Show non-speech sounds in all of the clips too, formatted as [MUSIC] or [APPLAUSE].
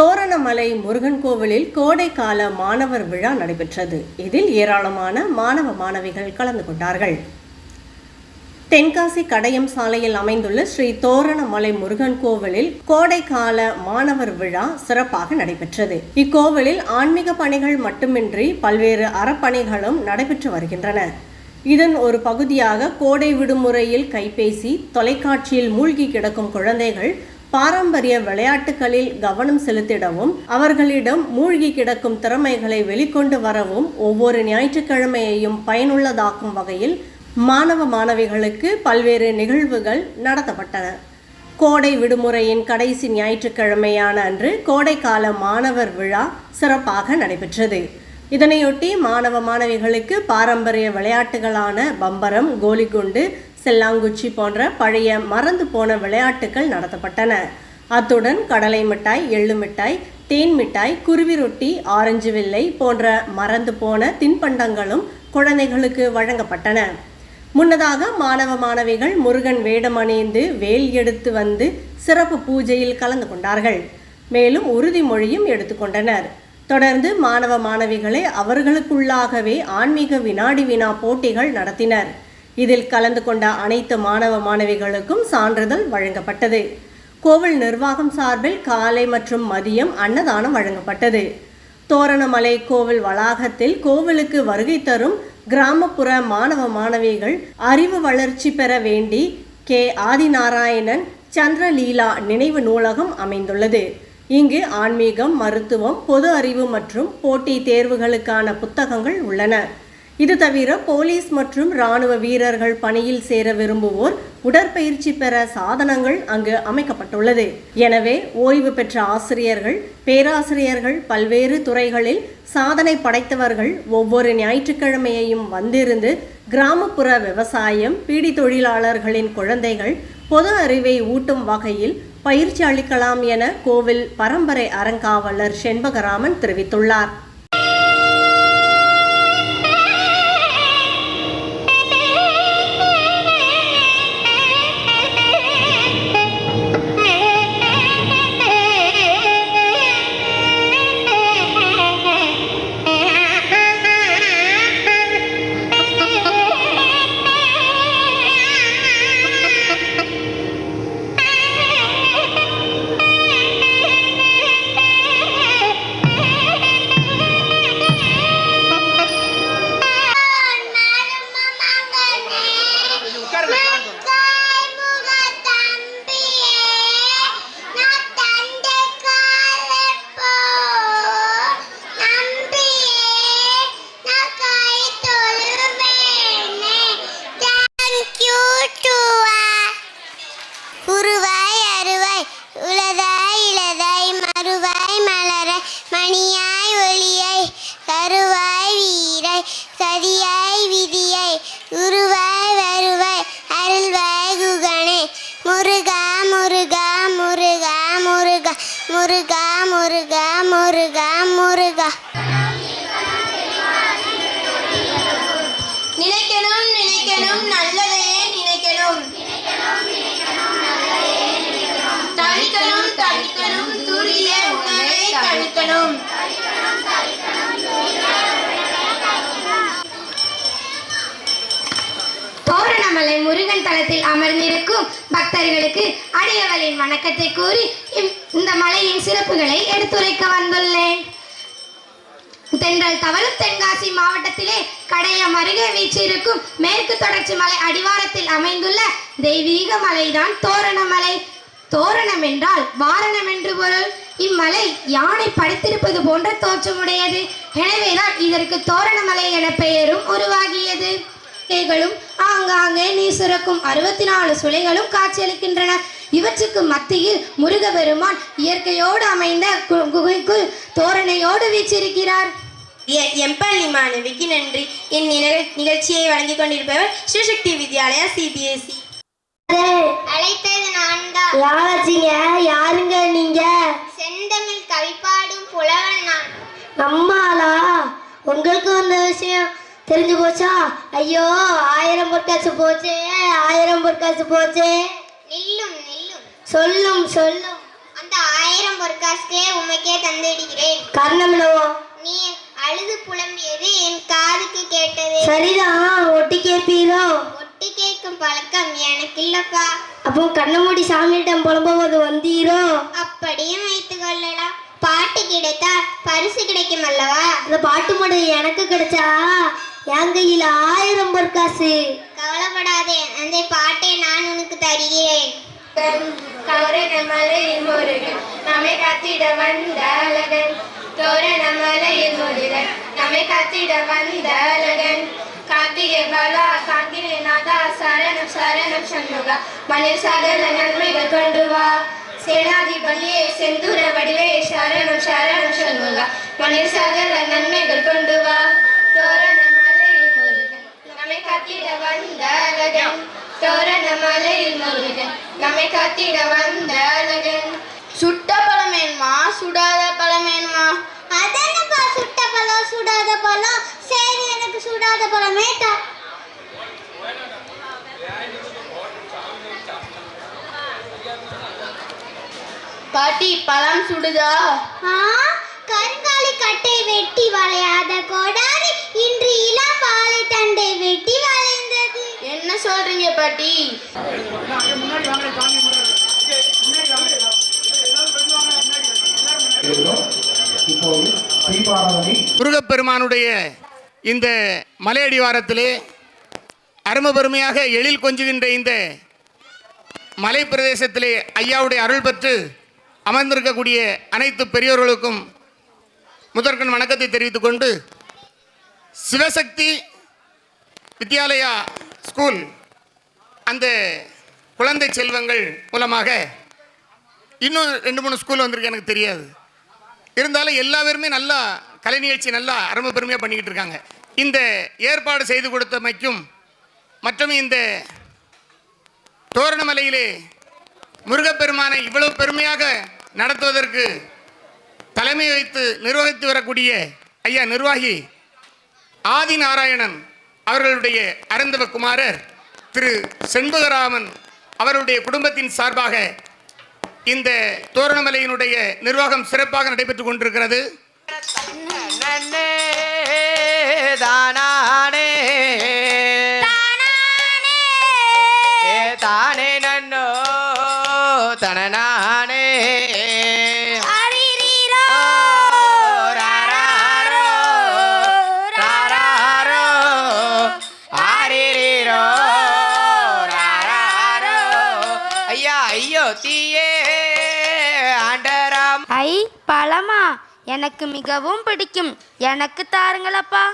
தோரணமலை முருகன் கோவிலில் கோடைக்கால மாணவர் விழா நடைபெற்றது. இதில் ஏராளமான மாணவ மாணவிகள் கலந்து கொண்டார்கள். தென்காசி கடையம் சாலையில் அமைந்துள்ள ஸ்ரீ தோரணமலை முருகன் கோவிலில் கோடைக்கால மாணவர் விழா சிறப்பாக நடைபெற்றது. இக்கோவிலில் ஆன்மீக பணிகள் மட்டுமின்றி பல்வேறு அறப்பணிகளும் நடைபெற்று வருகின்றன. இதன் ஒரு பகுதியாக கோடை விடுமுறையில் கைபேசி தொலைக்காட்சியில் மூழ்கி கிடக்கும் குழந்தைகள் பாரம்பரிய விளையாட்டுகளில் கவனம் செலுத்திடவும் அவர்களிடம் மூழ்கி கிடக்கும் திறமைகளை வெளிக்கொண்டு வரவும் ஒவ்வொரு ஞாயிற்றுக்கிழமையையும் பயனுள்ளதாக்கும் வகையில் மாணவ மாணவிகளுக்கு பல்வேறு நிகழ்வுகள் நடத்தப்பட்டன. கோடை விடுமுறையின் கடைசி ஞாயிற்றுக்கிழமையான அன்று கோடைக்கால மாணவர் விழா சிறப்பாக நடைபெற்றது. இதனையொட்டி மாணவ மாணவிகளுக்கு பாரம்பரிய விளையாட்டுகளான பம்பரம் கோலிகுண்டு செல்லாங்குச்சி போன்ற பழைய மறந்து போன விளையாட்டுகள் நடத்தப்பட்டன. அத்துடன் கடலை மிட்டாய் எள்ளு மிட்டாய் தேன் மிட்டாய் குருவி ரொட்டி ஆரஞ்சு வில்லை போன்ற மறந்து போன தின்பண்டங்களும் குழந்தைகளுக்கு வழங்கப்பட்டன. முன்னதாக மாணவ மாணவிகள் முருகன் வேடம் அணிந்து வேல் எடுத்து வந்து சிறப்பு பூஜையில் கலந்து கொண்டார்கள். மேலும் உறுதிமொழியும் எடுத்துக்கொண்டனர் தொடர்ந்து மாணவ மாணவிகளை அவர்களுக்குள்ளாகவே ஆன்மீக வினாடி வினா போட்டிகள் நடத்தினர். இதில் கலந்து கொண்ட அனைத்து மாணவ மாணவிகளுக்கும் சான்றிதழ் வழங்கப்பட்டது. கோவில் நிர்வாகம் சார்பில் காலை மற்றும் மதியம் அன்னதானம் வழங்கப்பட்டது. தோரணமலை கோவில் வளாகத்தில் கோவிலுக்கு வருகை தரும் கிராமப்புற மாணவ மாணவிகள் அறிவு வளர்ச்சி பெற வேண்டி கே. ஆதிநாராயணன் சந்திரலீலா நினைவு நூலகம் அமைந்துள்ளது. இங்கு ஆன்மீகம் மருத்துவம் பொது அறிவு மற்றும் போட்டி தேர்வுகளுக்கான புத்தகங்கள் உள்ளன. இது தவிர போலீஸ் மற்றும் இராணுவ வீரர்கள் பணியில் சேர விரும்புவோர் உடற்பயிற்சி பெற சாதனங்கள் அங்கு அமைக்கப்பட்டுள்ளது. எனவே ஓய்வு பெற்ற ஆசிரியர்கள் பேராசிரியர்கள் பல்வேறு துறைகளில் சாதனை படைத்தவர்கள் ஒவ்வொரு ஞாயிற்றுக்கிழமையையும் வந்திருந்து கிராமப்புற விவசாயம் பீடி தொழிலாளர்களின் குழந்தைகள் பொது அறிவை ஊட்டும் வகையில் பயிற்சி அளிக்கலாம் என கோவில் பரம்பரை அறங்காவலர் செண்பகராமன் தெரிவித்துள்ளார். முருகா முருகா முருகா முருகா. நினைக்கணும் நினைக்கணும் நல்லதையே நினைக்கணும். தோரணமலை முருகன் தளத்தில் அமர்ந்திருக்கும் பக்தர்களுக்கு அடியவளின் வணக்கத்தை கூறி இந்த மலையின் சிறப்புகளை எடுத்துரைக்க வந்துள்ளேன். தென்றல் தவழும் தென்காசி மாவட்டத்திலே கடையம் அருகே வீச்சிருக்கும் மேற்கு தொடர்ச்சி மலை அடிவாரத்தில் அமைந்துள்ள தெய்வீக மலைதான் தோரணமலை. தோரணம் என்றால் வாரணம் என்று பொருள். இம்மலை யானை படுத்திருப்பது போன்ற தோற்றமுடையது. எனவேதான் இதற்கு தோரணமலை என பெயரும் உருவாகியது. களும் ஆங்காங்கே நீர் சுரக்கும் அறுபத்தி நாலு சுளைகளும் காட்சியளிக்கின்றன. இவற்றுக்கு மத்தியில் முருகபெருமான் இயற்கையோடு அமைந்த கு- குகைக்குள் தோரணையோடு வீச்சிருக்கிறார் எம்பள்ளி மாணவிக்கு நன்றி. என் நிகழ்- நிகழ்ச்சியை வழங்கிக் கொண்டிருப்பவர் ஸ்ரீசக்தி வித்யாலயா சிபிஎஸ்இ அழைத்தது நான் தான் யாராச்சிங்க? யாருங்க நீங்க? செந்தமிழ் கவிப்பாடும் புலவன் நான். நம்மாளா? உங்களுக்கு வந்த விஷயம் தெரிஞ்சு போச்சா? ஐயோ ஆயிரம் பொற்காசு போச்சே ஆயிரம் பொற்காசு போச்சே. நில்லும் நில்லும். சொல்லும் சொல்லும். அந்த ஆயிரம் பொற்காசுகளே உமக்கே தந்திடுகிறேன். காரணம் என்னவோ நீ அழுது புலம்பியது என் காதுக்கு கேட்டது. சரிதான் ஒட்டி கேட்பீரோ ஒட்டு கேட்கும் பழக்கம் எனக்கு இல்லப்பா அப்போ கண்ணை மூடி சாமியிடம் புலம்புவது வந்தீரோ? அப்படியும் வைத்துக் கொள்ளலாம் பாட்டு கிடைத்தால் பரிசு கிடைக்கும் அல்லவா அந்த பாட்டு மட்டும் எனக்கு கிடைச்சா என் கையில் ஆயிரம் பொற்காசு. கவலைப்படாதே அந்த பாட்டை நான் உனக்கு தருகிறேன். தோரண மலையில் முருகன் நம்மை காத்திட வந்த அழகன். தோரண மலையில் முருகன் நம்மை காத்திட வந்த அழகன். கார்த்திகை பாலா காந்தினே நாதா சரணம் சரணம் சண்முகா. மணில் சகல நன்மைகள் கொண்டு வா. சேனாதிபதியே செந்தூர வடிவே சரணம் சரணம் சண்முகா. மணில் சகல நன்மைகள் கொண்டு வா. தோரண காத்திட வந்த அழகன் தோரண மலையில் முருகன் நம்மை காத்திட வந்த அழகன் சுட்ட பழம் வேணுமா சுடாத பழம் வேணுமா அதென்னப்பா சுட்ட பழம் சுடாத பழம் சரி எனக்கு சுடாத பழமே தா. பாட்டி பழம் சுடுதா? ஆ கருங்காலி கட்டை வெட்டி வளையாத கோடாரி இன்று இளம் வாழை தண்டை வெட்டி வளைந்தது. என்ன சொல்றீங்க பாட்டி? முருகப்பெருமானுடைய இந்த மலையடிவாரத்திலே அரும பெருமையாக எழில் கொஞ்சுகின்ற இந்த மலை பிரதேசத்திலே ஐயாவுடைய அருள் பெற்று அமர்ந்திருக்கக்கூடிய அனைத்து பெரியோர்களுக்கும் முதற்கண் வணக்கத்தை தெரிவித்துக் கொண்டு சிவசக்தி வித்யாலயா ஸ்கூல் அந்த குழந்தை செல்வங்கள் மூலமாக இன்னும் ரெண்டு மூணு ஸ்கூல் வந்திருக்கு எனக்கு தெரியாது. இருந்தாலும் எல்லா பேருமே நல்லா கலை நிகழ்ச்சி நல்லா அருமை பெருமையாக பண்ணிக்கிட்டு இருக்காங்க. இந்த ஏற்பாடு செய்து கொடுத்தமைக்கும் மற்றும் இந்த தோரணமலையிலே முருகப்பெருமானை இவ்வளவு பெருமையாக நடத்துவதற்கு தலைமை வைத்து நிர்வகித்து வரக்கூடிய ஐயா நிர்வாகி ஆதி நாராயணன் அவர்களுடைய அருந்தவ குமாரர் திரு செண்பகராமன் அவருடைய குடும்பத்தின் சார்பாக இந்த தோரணமலையினுடைய நிர்வாகம் சிறப்பாக நடைபெற்றுக் கொண்டிருக்கிறது. நன்னே தானானே. ஐயோ தீயே ஆண்டராம் ஐ பழமா. எனக்கு மிகவும் பிடிக்கும். எனக்கு தாருங்களப்பா.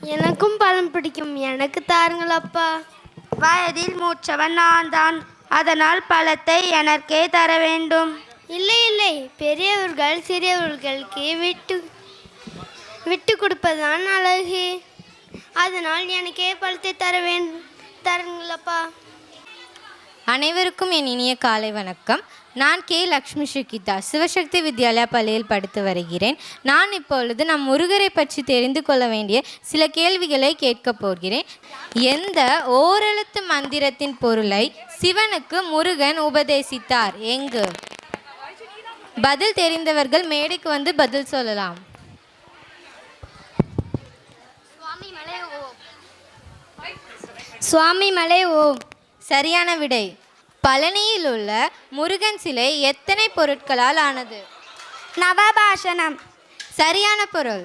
எனக்கும் பழம் பிடிக்கும். எனக்கு தாருங்களப்பா. வயதில் மூச்சவன் நான் தான் அதனால் பழத்தை எனக்கே தர வேண்டும். இல்லை இல்லை. பெரியவர்கள் சிறியவர்களுக்கு விட்டு விட்டு கொடுப்பதுதான் அழகு. அதனால் எனக்கே பழத்தை தர வேண்டும் தருங்களப்பா. அனைவருக்கும் என் இனிய காலை வணக்கம். நான் கே. லக்ஷ்மி ஷிகிதா சிவசக்தி வித்யாலயா பள்ளியில் படித்து வருகிறேன். நான் இப்பொழுது நம் முருகரை பற்றி தெரிந்து கொள்ள வேண்டிய சில கேள்விகளை கேட்கப் போகிறேன். எந்த ஓரெழுத்து மந்திரத்தின் பொருளை சிவனுக்கு முருகன் உபதேசித்தார்? எங்கு? பதில் தெரிந்தவர்கள் மேடைக்கு வந்து பதில் சொல்லலாம். சுவாமி மலை ஓம் சரியான விடை. பழனியில் உள்ள முருகன் சிலை எத்தனை பொருட்களால் ஆனது? நவபாஷணம். சரியான பொருள்.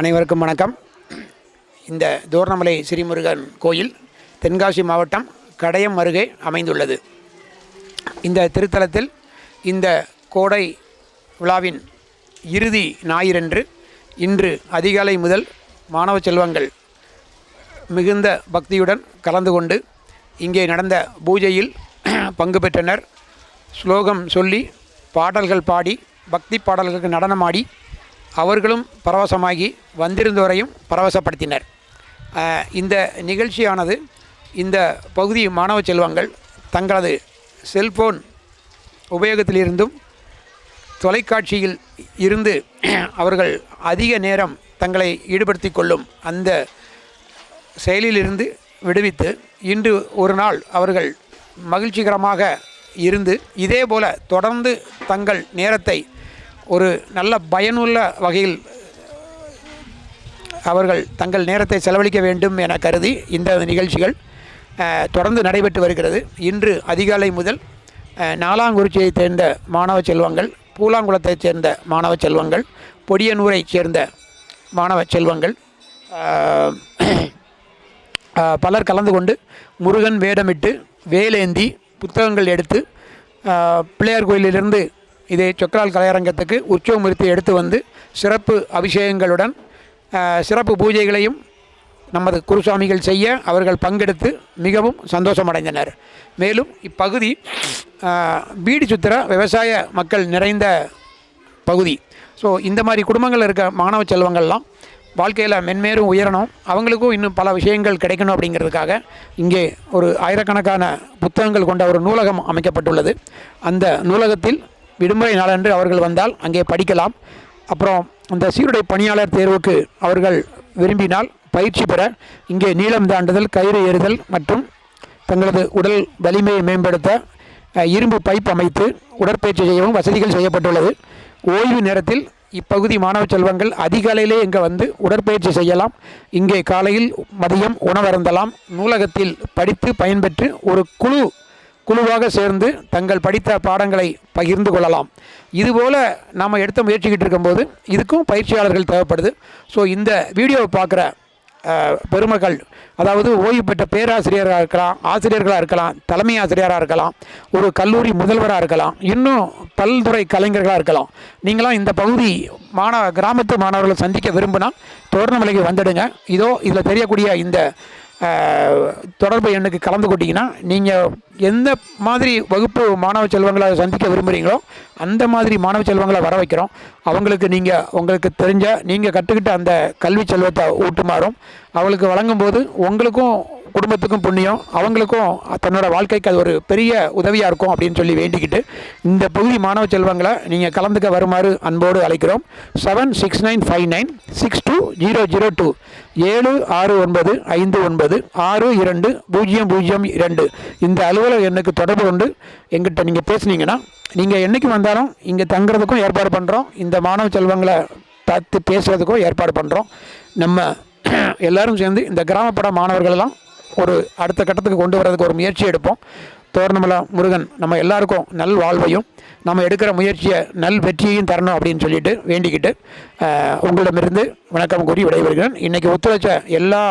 அனைவருக்கும் வணக்கம். இந்த தோரணமலை ஸ்ரீமுருகன் கோயில் தென்காசி மாவட்டம் கடையம் அருகே அமைந்துள்ளது. இந்த திருத்தலத்தில் இந்த கோடை விழாவின் இறுதி ஞாயிறன்று இன்று அதிகாலை முதல் மாணவ செல்வங்கள் மிகுந்த பக்தியுடன் கலந்து கொண்டு இங்கே நடந்த பூஜையில் பங்கு பெற்றனர். ஸ்லோகம் சொல்லி பாடல்கள் பாடி பக்தி பாடல்களுக்கு நடனமாடி அவர்களும் பரவசமாகி வந்திருந்தோரையும் பரவசப்படுத்தினர். இந்த நிகழ்ச்சியானது இந்த பகுதி மாணவ செல்வங்கள் தங்களது செல்போன் உபயோகத்திலிருந்தும் தொலைக்காட்சியில் இருந்து அவர்கள் அதிக நேரம் தங்களை ஈடுபடுத்தி கொள்ளும் அந்த செயலிலிருந்து விடுவித்து இன்று ஒரு நாள் அவர்கள் மகிழ்ச்சிகரமாக இருந்து இதே போல தொடர்ந்து தங்கள் நேரத்தை ஒரு நல்ல பயனுள்ள வகையில் அவர்கள் தங்கள் நேரத்தை செலவழிக்க வேண்டும் என கருதி இந்த நிகழ்ச்சிகள் தொடர்ந்து நடைபெற்று வருகிறது. இன்று அதிகாலை முதல் நாலாங்குறிச்சியைச் சேர்ந்த மாணவ செல்வங்கள் பூலாங்குளத்தைச் சேர்ந்த மாணவ செல்வங்கள் பொடியனூரைச் சேர்ந்த மாணவ செல்வங்கள் பலர் கலந்து கொண்டு முருகன் வேடமிட்டு வேலேந்தி புத்தகங்கள் எடுத்து பிள்ளையார் கோயிலிலிருந்து இதே சொக்கலால் கலையரங்கத்துக்கு உற்சவமூர்த்தி எடுத்து வந்து சிறப்பு அபிஷேகங்களுடன் சிறப்பு பூஜைகளையும் நமது குருசாமிகள் செய்ய அவர்கள் பங்கெடுத்து மிகவும் சந்தோஷமடைந்தனர். மேலும் இப்பகுதி பீடி சுத்திர விவசாய மக்கள் நிறைந்த பகுதி. ஸோ இந்த மாதிரி குடும்பங்கள் இருக்க மாணவ செல்வங்கள்லாம் வாழ்க்கையில் மென்மேலும் உயரணும். அவங்களுக்கும் இன்னும் பல விஷயங்கள் கிடைக்கணும் அப்படிங்கிறதுக்காக இங்கே ஒரு ஆயிரக்கணக்கான புத்தகங்கள் கொண்ட ஒரு நூலகம் அமைக்கப்பட்டுள்ளது. அந்த நூலகத்தில் விடுமுறை நாளன்று அவர்கள் வந்தால் அங்கே படிக்கலாம். அப்புறம் அந்த சீருடை பணியாளர் தேர்வுக்கு அவர்கள் விரும்பினால் பயிற்சி பெற இங்கே நீளம் தாண்டுதல் கயிறு ஏறுதல் மற்றும் தங்களது உடல் வலிமையை மேம்படுத்த இரும்பு பைப் அமைத்து உடற்பயிற்சி செய்யவும் வசதிகள் செய்யப்பட்டுள்ளது. ஓய்வு நேரத்தில் இப்பகுதி மாணவ செல்வங்கள் அதிகாலையிலே இங்கே வந்து உடற்பயிற்சி செய்யலாம். இங்கே காலையில் மதியம் உணவருந்தலாம். நூலகத்தில் படித்து பயன்பெற்று ஒரு குழு குழுவாக சேர்ந்து தங்கள் படித்த பாடங்களை பகிர்ந்து கொள்ளலாம். இதுபோல் நாம் எடுத்த முயற்சிக்கிட்டு இருக்கும்போது இதுக்கும் பயிற்சியாளர்கள் தேவைப்படுது. ஸோ இந்த வீடியோவை பார்க்குற பெருமக்கள் அதாவது ஓய்வு பெற்ற பேராசிரியராக இருக்கலாம் ஆசிரியர்களாக இருக்கலாம் தலைமை ஆசிரியராக இருக்கலாம் ஒரு கல்லூரி முதல்வராக இருக்கலாம் இன்னும் பல்துறை கலைஞர்களாக இருக்கலாம். நீங்களாம் இந்த பகுதி மாணவ கிராமத்து மாணவர்களை சந்திக்க விரும்பினா தோரணமலைக்கு வந்துடுங்க. இதோ இதில் தெரியக்கூடிய இந்த தொடர்பு எண்ணுக்கு கலந்து கொட்டிங்கன்னா நீங்கள் எந்த மாதிரி வகுப்பு மாணவ செல்வங்களை சந்திக்க விரும்புகிறீங்களோ அந்த மாதிரி மாணவ செல்வங்களை வர வைக்கிறோம். அவங்களுக்கு நீங்கள் உங்களுக்கு தெரிஞ்ச நீங்கள் கற்றுக்கிட்ட அந்த கல்வி செல்வத்தை ஊட்டுமாறும் அவங்களுக்கு வழங்கும்போது உங்களுக்கும் குடும்பத்துக்கும் புண்ணியம் அவங்களுக்கும் தன்னோட வாழ்க்கைக்கு அது ஒரு பெரிய உதவியாக இருக்கும் அப்படின்னு சொல்லி வேண்டிக்கிட்டு இந்த பகுதி மாணவ செல்வங்களை நீங்கள் கலந்துக்க வருமாறு அன்போடு அழைக்கிறோம். Seven six nine five nine six two zero zero two ஏழு ஆறு ஒன்பது ஐந்து ஒன்பது ஆறு இரண்டு பூஜ்ஜியம் பூஜ்ஜியம் இரண்டு. இந்த அலுவலக எண்ணுக்கு தொடர்பு கொண்டு எங்கிட்ட நீங்கள் பேசுனீங்கன்னா நீங்கள் என்னைக்கு வந்தாலும் இங்கே தங்குறதுக்கும் ஏற்பாடு பண்ணுறோம் இந்த மாணவ செல்வங்களை பார்த்து பேசுகிறதுக்கும் ஏற்பாடு பண்ணுறோம் நம்ம [CLEARS THROAT] எல்லாரும் சேர்ந்து இந்த கிராமப்புற மாணவர்களெல்லாம் ஒரு அடுத்த கட்டத்துக்கு கொண்டு வரதுக்கு ஒரு முயற்சி எடுப்போம். தோரணமலை முருகன் நம்ம எல்லாருக்கும் நல் வாழ்வையும் நம்ம எடுக்கிற முயற்சியை நல் வெற்றியையும் தரணும் அப்படின்னு சொல்லிட்டு வேண்டிக்கிட்டு உங்களிடமிருந்து வணக்கம் கூறி விடைபெறுகிறேன். இன்றைக்கி ஒத்துழைச்ச எல்லா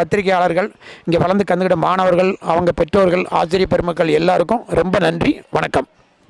பத்திரிகையாளர்கள் இங்கே வளர்ந்து கந்துக்கிட்ட மாணவர்கள் அவங்க பெற்றோர்கள் ஆசிரியர் பெருமக்கள் எல்லாருக்கும் ரொம்ப நன்றி வணக்கம்.